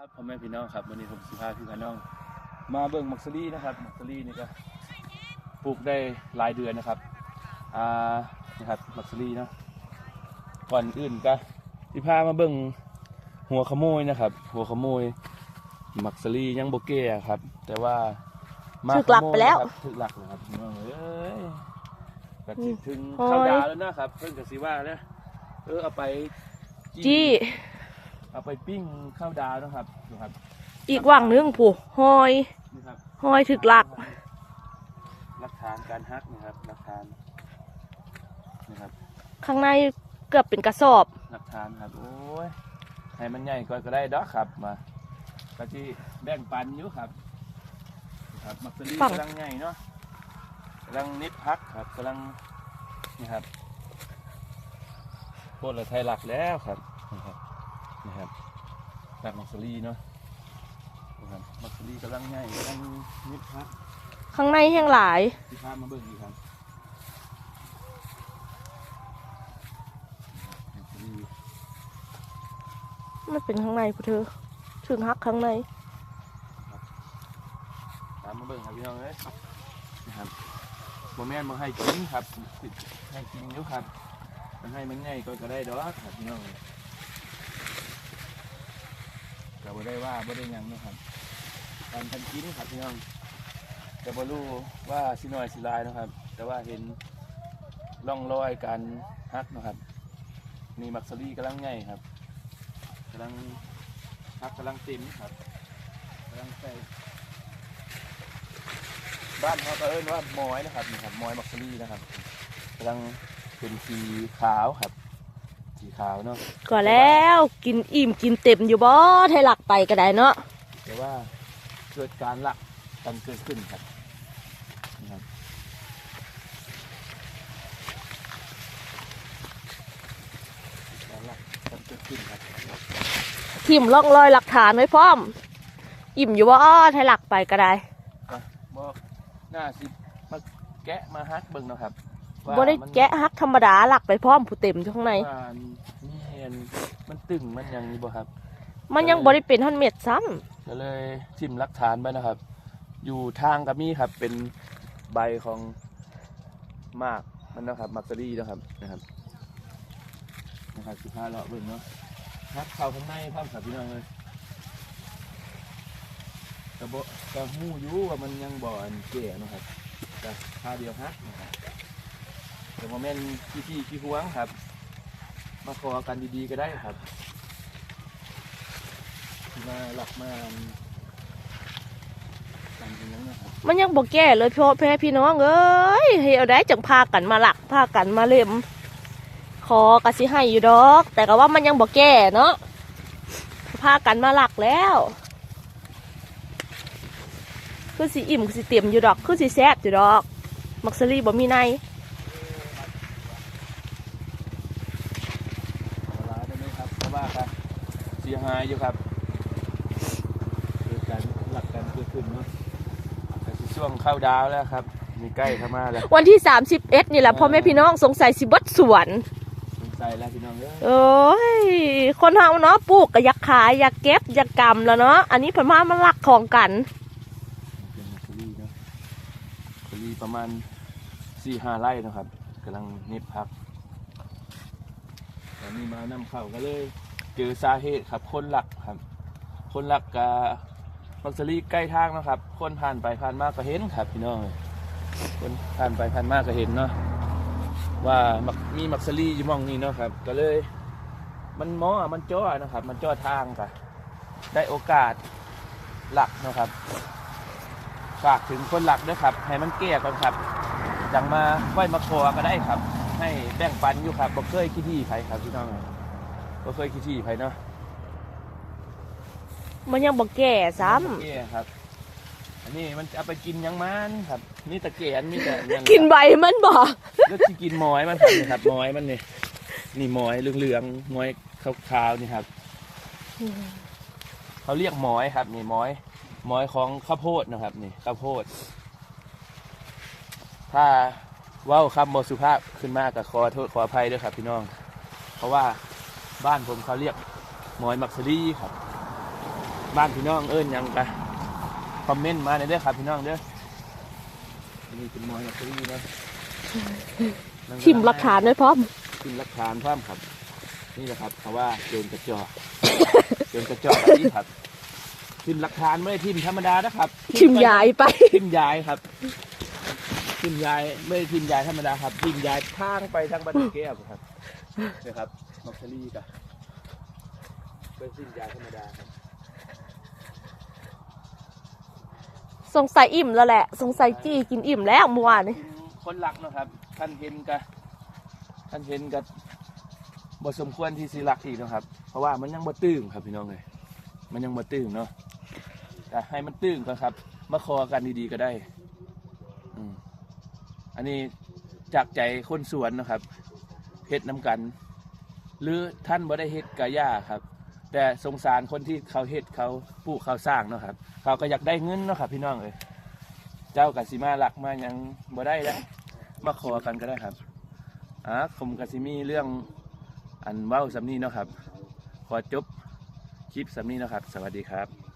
ครับพ่อแม่พี่น้องครับวันนี้ผมสิพาพี่พี่น้อง มาเบิ่งมักซลี่นะครับมักซลี่นี่ก็ปลูกได้หลายเดือนนะครับอ่านี่ครับมักซลี่เนาะก่อนอื่นก็สิพามาเบิ่งหัวขโมยนะครับ หัวขโมยมักซลี่ยังโบเก้ครับ แต่ว่ามาถูกหลักไปแล้วขโมยนะครับถูกหลักเลยครับพี่น้องเอ้ยก็สิถึงโอ้ยเข้าดาวแล้วนะครับ เพิ่นก็สิว่าแล้วเออเอาไปจี้ เอาไปปิ้งข้าวดาวนะครับดูครับอีกว่างหนึงผู้หอยนี่ครับหอยถึกหลัก หลักฐานการฮักนะครับหลักฐานนะครับข้างในเกือบเป็นกระสอบ หลักฐานครับโอ้ยให้มันใหญ่ก่อนก็ได้ดอกครับมาก็ที่แบ่งปันอยู่ครับครับมักซะลีฝั่ง กำลังใหญ่เนาะกำลังนิดพักครับกำลังนี่ครับโคตรเลยไทยหลักแล้วครับนะครับ นี่ครับหลักมักซะลีเนาะนะครับมักซะลีกำลังใหญ่กำลังนิดพักข้างในแห้งหลายที่พามาเบิ่งอีกครับมักซะลีมันเป็นข้างในผู้เธอถึงฮักข้างในตามมาเบิ่งครับพี่น้องเอ้ยนะครับโมแม่นมาให้กินครับให้กินอยู่ครับมันให้มันง่ายก็ก็ได้ดอกครับพี่น้อง ก็บ่ได้ว่าบ่ได้หยังนะครับการทำกินครับพี่น้องแต่บ่รู้ว่าสิน้อยสิลายนะครับ แต่ว่าเห็นร่องรอยการฮักนะครับนี่มักซรี่กำลังง่ายครับกำลังฮักกำลังเต็มครับกำลังใส่บ้านเขาก็เอิ้นว่ามอยนะครับนี่ครับมอยมักซรี่นะครับกำลังเป็นสีขาวครับ ขาวเนาะก็แล้วกินอิ่มกินเต็มอยู่บ่ไทยหลักไปก็ได้เนาะแต่ว่าเกิดการหลักกันเกิดขึ้นครับนี่ครับการหลักกันเกิดขึ้นครับทิมร่องรอยหลักฐานไว้พร้อม อิ่มอยู่บ่ไทยหลักไปก็ได้ อะบอกหน้าสิมาแกะมาฮักเบิ่งเนาะครับว่า บ่ได้มันแกะฮักธรรมดาหลักไปพร้อมผู้เต็มอยู่ข้างใน ว่ามีเห็นมันตึงมันหยังนี้บ่ครับ มันยังบ่ได้เป็นท่อนเม็ดซ้ำก็เลยทิมหลักฐานไปนะครับ อยู่ทางกับมีครับเป็นใบของหมากมันนะครับมักซะรี่นะครับนะครับนะครับสิบห้าเลาะเบิ่งเนาะฮักเข้าข้างในพร้อมครับพี่น้องเลยกระโบกระหู้อยู่ว่ามันยังบ่อนเก่เนาะครับแต่พาเดียวฮักนะครับ แต่โมเมนต์พี่พี่พี่หวงครับ มาขอกันดีๆก็ได้ครับที่มาหลักมากันอย่างนั้นนะครับมันยังบ่แก่เลยพ่อแพ่พี่น้องเอ้ยให้เอาได้จังพากันมาหลักพากันมาเล่มขอกะสิให้อยู่ดอก แต่ก็ว่ามันยังบ่แก่เนาะพากันมาหลักแล้วคือสิอิ่มคือสิเต็มอยู่ดอกคือสิแซ่บอยู่ดอก มักซรี่บ่มีใน ขอลาได้ไหมครับเพราะว่าครับเสียหายอยู่ครับเกิดการหลักกันเกิดขึ้นเนาะแต่สิช่วงเข้าดาวแล้วครับ มีใกล้เข้ามาแล้ววันที่ 31 นี่แหละพ่อแม่พี่น้องสงสัยสิเบดสวน สนใจแล้วพี่น้องเอ้ยโอ้ย คนเฮาเนาะปลูกก็อยากขายอยากเก็บอยากกำแล้วเนาะ อันนี้เพิ่นมามันหลักของกัน เป็นมัคคุรีเนาะมัคคุรีประมาณสี่ห้าไร่นะครับกำลังเน็บพักตอนนี้มานำเข้าก็เลย เจอสาเหตุครับ คนหลักครับ คนหลักกับมักซรีใกล้ทางนะครับ คนผ่านไปผ่านมาก็เห็นครับ พี่น้องคนผ่านไปผ่านมาก็เห็นเนาะว่ามักมีมักซรีอยู่มองนี้เนาะครับ ก็เลย มันมอมันจ้อนะครับ มันจ้อทางกันได้โอกาสหลักนะครับฝากถึงคนหลักด้วยครับ ให้มันแก้ก่อนครับจังมาค่อยมาขอก็ได้ครับ ให้แบ่งปันอยู่ครับบ่เคยคิดที่ไผครับพี่น้อง บ่เคยคิดที่ไผเนาะมันยังบ่แก่ซ้ำแก้ครับ อันนี้มันจะเอาไปกินหยังมันครับ นี่ตะเกียนมีแต่หยังกินใบมันบ่ก็สิกินหมอยมันครับนี่ครับหมอยมันนี่นี่หมอยเหลืองๆหมอยขาวๆนี่ครับ เขาเรียกหมอยครับ นี่หมอยหมอยของข้าวโพดนะครับ นี่ข้าวโพด ถ้าเว้าคำโมสุภาพขึ้นมากก็ขอโทษขออภัยด้วยครับ พี่น้อง เพราะว่า บ้านผมเขาเรียกหมอยมักซรี่ครับ บ้านพี่น้องเอิ้นหยังกะคอมเมนต์มาในอยเด้อครับพี่น้องเด้ออันนี้เป็นมอยลอตเตอรี่เนาะทิมหลักฐานไว้พร้อมทิมหลักฐานพร้อมครับ นี่แหละครับเขาว่าโจรกระจอกโจรกระจอกแบบนี้ครับทิมหลักฐานไม่ได้ทิมธรรมดานะครับทิมยายไปทิมยายครับทิมยายไม่ได้ทิมยายธรรมดาครับทิมยายทางไปทางบันไดแก้วครับนี่ครับ ลอตเตอรี่กันเป็นทิมยายธรรมดาครับสงสัยอิ่มแล้วแหละ สงสัยจี้กินอิ่มแล้วเมื่อวานนี้คนหลักเนาะครับท่านเห็นกะท่านเห็นกะบทสมควรที่สิรักอีกเนาะครับ เพราะว่ามันยังบ่ตื้มครับพี่น้องเลยมันยังบ่ตื้มเนาะแต่ให้มันตื้มก่อนครับ มาคอกันดีๆก็ได้อืมอันนี้จากใจคนสวนเนาะครับเฮ็ดน้ำกัน หรือท่านบ่ได้เฮ็ดกะยาครับ แต่สงสารคนที่เขาเฮ็ดเขาปลูกเขาสร้างเนาะครับ เขาก็อยากได้เงินเนาะครับ พี่น้องเอ้ยเจ้ากับสิมาหลักมายังบ่ได้แล้วมาขอกันก็ได้ครับอ่าผมกับสิมีเรื่องอันเว้าสำนีเนาะครับ ขอจบคลิปสำนีเนาะครับ สวัสดีครับ